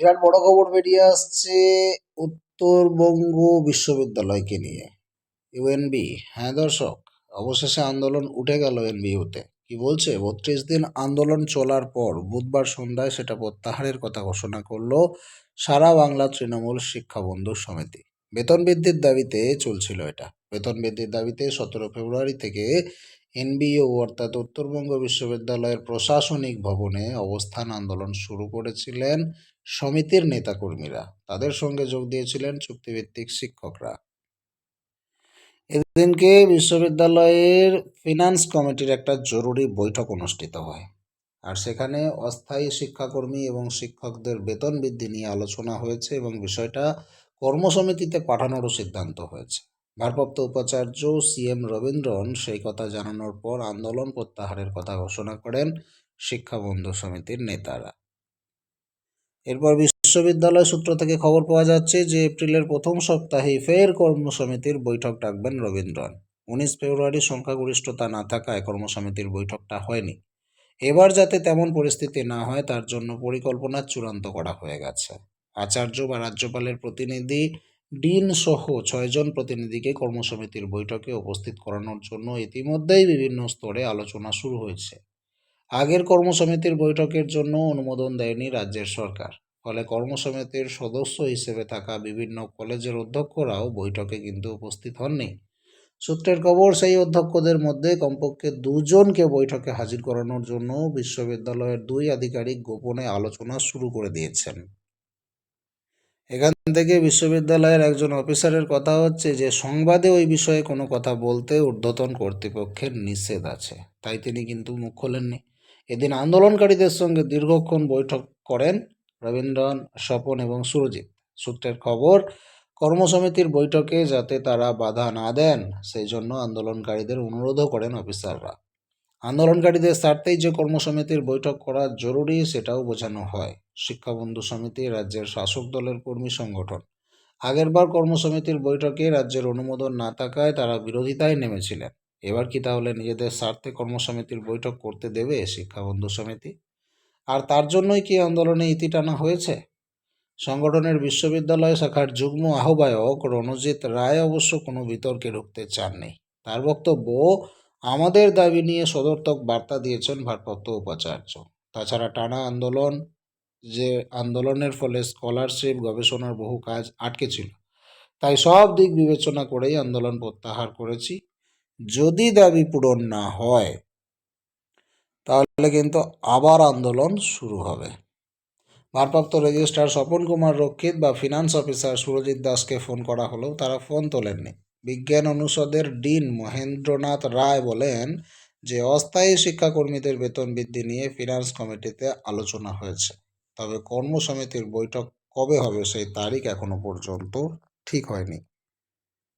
বিরাট বড় খবর বেরিয়ে আসছে উত্তরবঙ্গ বিশ্ববিদ্যালয়কে নিয়ে। ইউএনবি হ্যাঁ দর্শক, অবশেষে আন্দোলন উঠে গেল এনবিউতে কি বলছে? বত্রিশ দিন আন্দোলন চলার পর বুধবার সন্ধ্যায় সেটা প্রত্যাহারের কথা ঘোষণা করল সারা বাংলা তৃণমূল শিক্ষা বন্ধু সমিতি। বেতন বৃদ্ধির দাবিতে চলছিল এটা। বেতন বৃদ্ধির দাবিতে সতেরো ফেব্রুয়ারি থেকে এনবিইউ অর্থাৎ উত্তরবঙ্গ বিশ্ববিদ্যালয়ের প্রশাসনিক ভবনে অবস্থান আন্দোলন শুরু করেছিলেন সমিতির নেতাকর্মীরা তাদের সঙ্গে যোগ দিয়েছিলেন চুক্তিভিত্তিক শিক্ষকরা। এদিনকে বিশ্ববিদ্যালয়ের ফিনান্স কমিটির একটা জরুরি বৈঠক অনুষ্ঠিত হয় আর সেখানে অস্থায়ী শিক্ষাকর্মী এবং শিক্ষকদের বেতন বৃদ্ধি নিয়ে আলোচনা হয়েছে এবং বিষয়টা কর্মসমিতিতে পাঠানোরও সিদ্ধান্ত হয়েছে। ভারপ্রাপ্ত উপাচার্য সিএম রবীন্দ্রন সেই কথা জানানোর পর আন্দোলন প্রত্যাহারের কথা ঘোষণা করেন শিক্ষা বন্ধু সমিতির নেতারা। এরপর বিশ্ববিদ্যালয় সূত্র থেকে খবর পাওয়া যাচ্ছে যে এপ্রিলের প্রথম সপ্তাহে ফের কর্মসমিতির বৈঠক ডাকবেন রবীন্দ্রন উনিশ ফেব্রুয়ারি সংখ্যাগরিষ্ঠতা না থাকায় কর্মসমিতির বৈঠকটা হয়নি। এবার যাতে তেমন পরিস্থিতি না হয়, তার জন্য পরিকল্পনা চূড়ান্ত করা হয়ে গেছে। আচার্য বা রাজ্যপালের প্রতিনিধি ডিন সহ ছয়জন প্রতিনিধিকে কর্মসমিতির বৈঠকে উপস্থিত করানোর জন্য ইতিমধ্যেই বিভিন্ন স্তরে আলোচনা শুরু হয়েছে। আগের কর্মসমিতির বৈঠকের জন্য অনুমোদন দেয়নি রাজ্যের সরকার। ফলে কর্মসমিতির সদস্য হিসেবে থাকা বিভিন্ন কলেজের অধ্যক্ষরাও বৈঠকে কিন্তু উপস্থিত হননি। সূত্রের খবর, সেই অধ্যক্ষদের মধ্যে কমপক্ষে দুজনকে বৈঠকে হাজির করানোর জন্য বিশ্ববিদ্যালয়ের দুই আধিকারিক গোপনে আলোচনা শুরু করে দিয়েছেন। এখান থেকে বিশ্ববিদ্যালয়ের একজন অফিসারের কথা হচ্ছে যে, সংবাদে ওই বিষয়ে কোনো কথা বলতে ঊর্ধ্বতন কর্তৃপক্ষের নিষেধ আছে। তাই তিনি কিন্তু মুখ খোলেননি। এদিন আন্দোলনকারীদের সঙ্গে দীর্ঘক্ষণ বৈঠক করেন রবীন্দ্রন স্বপন এবং সুরজিৎ। সূত্রের খবর, কর্মসমিতির বৈঠকে যাতে তারা বাধা না দেন, সেই জন্য আন্দোলনকারীদের অনুরোধও করেন অফিসাররা। আন্দোলনকারীদের স্বার্থেই যে কর্মসমিতির বৈঠক করা জরুরি, সেটাও বোঝানো হয়। শিক্ষাবন্ধু সমিতি রাজ্যের শাসক দলের কর্মী সংগঠন। আগেরবার কর্মসমিতির বৈঠকে রাজ্যের অনুমোদন না থাকায় তারা বিরোধিতায় নেমেছিলেন। এবার কি তাহলে নিজেদের স্বার্থে কর্মসমিতির বৈঠক করতে দেবে শিক্ষাবন্ধু সমিতি? আর তার জন্যই কি আন্দোলনে ইতি টানা হয়েছে? সংগঠনের বিশ্ববিদ্যালয় শাখার যুগ্ম আহ্বায়ক রণজিৎ রায় অবশ্য কোনো বিতর্কে ঢুকতে চাননি। তার বক্তব্য, আমাদের দাবি নিয়ে সদর্থক বার্তা দিয়েছেন ভারপ্রাপ্ত উপাচার্য। তাছাড়া টানা আন্দোলন, যে আন্দোলনের ফলে স্কলারশিপ গবেষণার বহু কাজ আটকে ছিল। তাই সব দিক বিবেচনা করেই আন্দোলন প্রত্যাহার করেছি। যদি দাবি পূরণ না হয়, তাহলে কিন্তু আবার আন্দোলন শুরু হবে। ভারপ্রাপ্ত রেজিস্ট্রার স্বপন কুমার রক্ষিত বা ফিনান্স অফিসার সুরজিৎ দাসকে ফোন করা হলেও তারা ফোন তোলেননি। বিজ্ঞান অনুষদের ডিন মহেন্দ্রনাথ রায় বলেন যে, অস্থায়ী শিক্ষাকর্মীদের বেতন বৃদ্ধি নিয়ে ফিনান্স কমিটিতে আলোচনা হয়েছে। তবে কর্মসমিতির বৈঠক কবে হবে সেই তারিখ এখনও পর্যন্ত ঠিক হয়নি।